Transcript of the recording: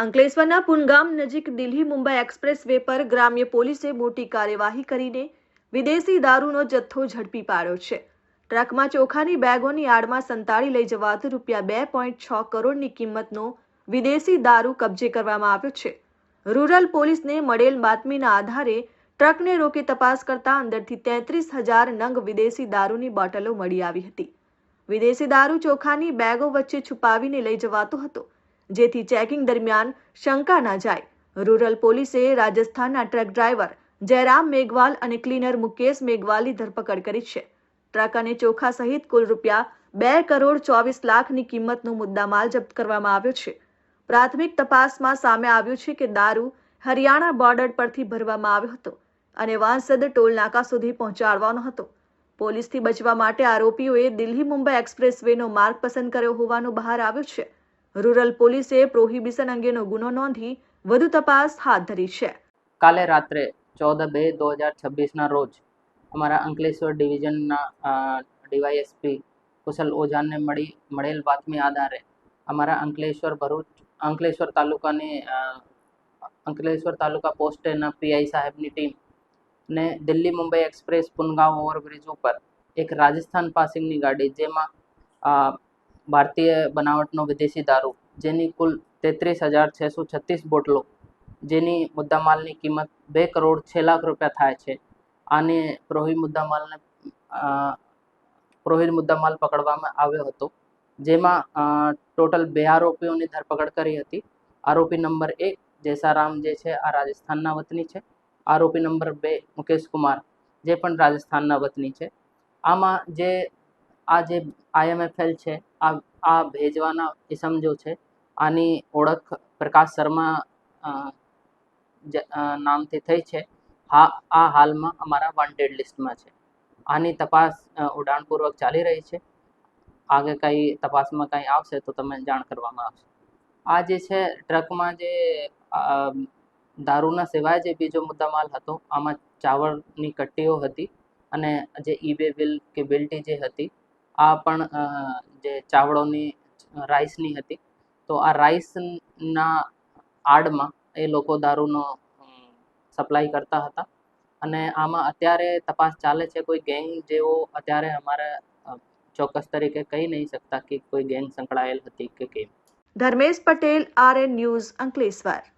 અંકલેશ્વરના પુનગામ નજીક Delhi Mumbai express way પર ગ્રામ્ય પોલીસે મોટી કાર્યવાહી કરીને વિદેશી દારૂનો જથ્થો ઝડપી પાડ્યો છે. ટ્રકમાં ચોખાની બેગોની આડમાં સંતાડી લઈ જવાતો રૂપિયા બે પોઈન્ટ છ કરોડની કિંમતનો વિદેશી દારૂ કબજે કરવામાં આવ્યો છે. રૂરલ પોલીસને મળેલ બાતમીના આધારે ટ્રકને રોકી તપાસ કરતા અંદરથી તેત્રીસ હજાર નંગ વિદેશી દારૂની બોટલો મળી આવી હતી. વિદેશી દારૂ ચોખાની બેગો વચ્ચે છુપાવીને લઈ જવાતો હતો. જેથી ચેકિંગ દરમિયાન શંકા ના જાય. રૂરલ પોલીસે રાજસ્થાનના ટ્રક ડ્રાઈવર જયરામ મેઘવાલ અને ક્લીનર મુકેશ મેઘવાલની ધરપકડ કરી છે. ટ્રક અને ચોખા સહિત કુલ રૂપિયા બે કરોડ ચોવીસ લાખની કિંમતનો મુદ્દામાલ જપ્ત કરવામાં આવ્યો છે. પ્રાથમિક તપાસમાં સામે આવ્યું છે કે દારૂ હરિયાણા બોર્ડર પરથી ભરવામાં આવ્યો હતો અને વાંસદ ટોલ નાકા સુધી પહોંચાડવાનો હતો. પોલીસથી બચવા માટે આરોપીઓએ દિલ્હી મુંબઈ એક્સપ્રેસ માર્ગ પસંદ કર્યો હોવાનું બહાર આવ્યું છે. રૂરલ પોલીસે પ્રોહિબિશન અંગેનો ગુનો નોંધી વધુ તપાસ હાથ ધરી છે. કાલે રાત્રે ચૌદ બે દો હજાર છવ્વીસના રોજ અમારા અંકલેશ્વર ડિવિઝનના ડીવાયએસપી કુશલ ઓઝાને મળી, મળેલ બાતમી આધારે અમારા અંકલેશ્વર ભરૂચ, અંકલેશ્વર તાલુકાની અંકલેશ્વર તાલુકા પોસ્ટેના પીઆઈ સાહેબની ટીમ ને દિલ્હી મુંબઈ એક્સપ્રેસ પુનગાંવ ઓવરબ્રિજ ઉપર એક રાજસ્થાન પાસિંગની ગાડી જેમાં ભારતીય બનાવટનો વિદેશી દારૂ, જેની કુલ તેત્રીસ હજાર છસો છત્રીસ બોટલો, જેની મુદ્દામાલની કિંમત બે કરોડ છ લાખ રૂપિયા થાય છે. આને પ્રોહી મુદ્દામાલને પ્રોહિત મુદ્દામાલ પકડવામાં આવ્યો હતો, જેમાં ટોટલ બે આરોપીઓની ધરપકડ કરી હતી. આરોપી નંબર એક જેસારામ જે છે, આ રાજસ્થાનના વતની છે. આરોપી નંબર બે મુકેશ કુમાર જે પણ રાજસ્થાનના વતની છે. આમાં જે આ જે આઈએમએફએલ છે, આ આ ભેજવાના કિસમ જો છે, આની ઓળખ પ્રકાશ શર્મા નામથી થઈ છે. હા, આ હાલમાં અમારા વોન્ટેડ લિસ્ટમાં છે. આની તપાસ ઉડાણપૂર્વક ચાલી રહી છે. આગળ કંઈ તપાસમાં કંઈ આવશે તો તમને જાણ કરવામાં આવશે. આ જે છે, ટ્રકમાં જે દારૂના સિવાય જે બીજો મુદ્દામાલ હતો, આમાં ચાવળની કટ્ટીઓ હતી અને જે ઈબે બિલ, કે બિલ્ટી જે હતી આ પણ જે ચાવડોની રાઈસની હતી. તો આ રાઈસના આડમાં એ લોકો દારૂનો સપ્લાય કરતા હતા. અને આમાં અત્યારે તપાસ ચાલે છે કોઈ ગેંગ જેવો અત્યારે અમારે ચોક્કસ તરીકે કહી નહીં શકતા કે કોઈ ગેંગ સંકળાયેલ હતી કે કેમ. Dharmesh Patel R N news Ankleshwar.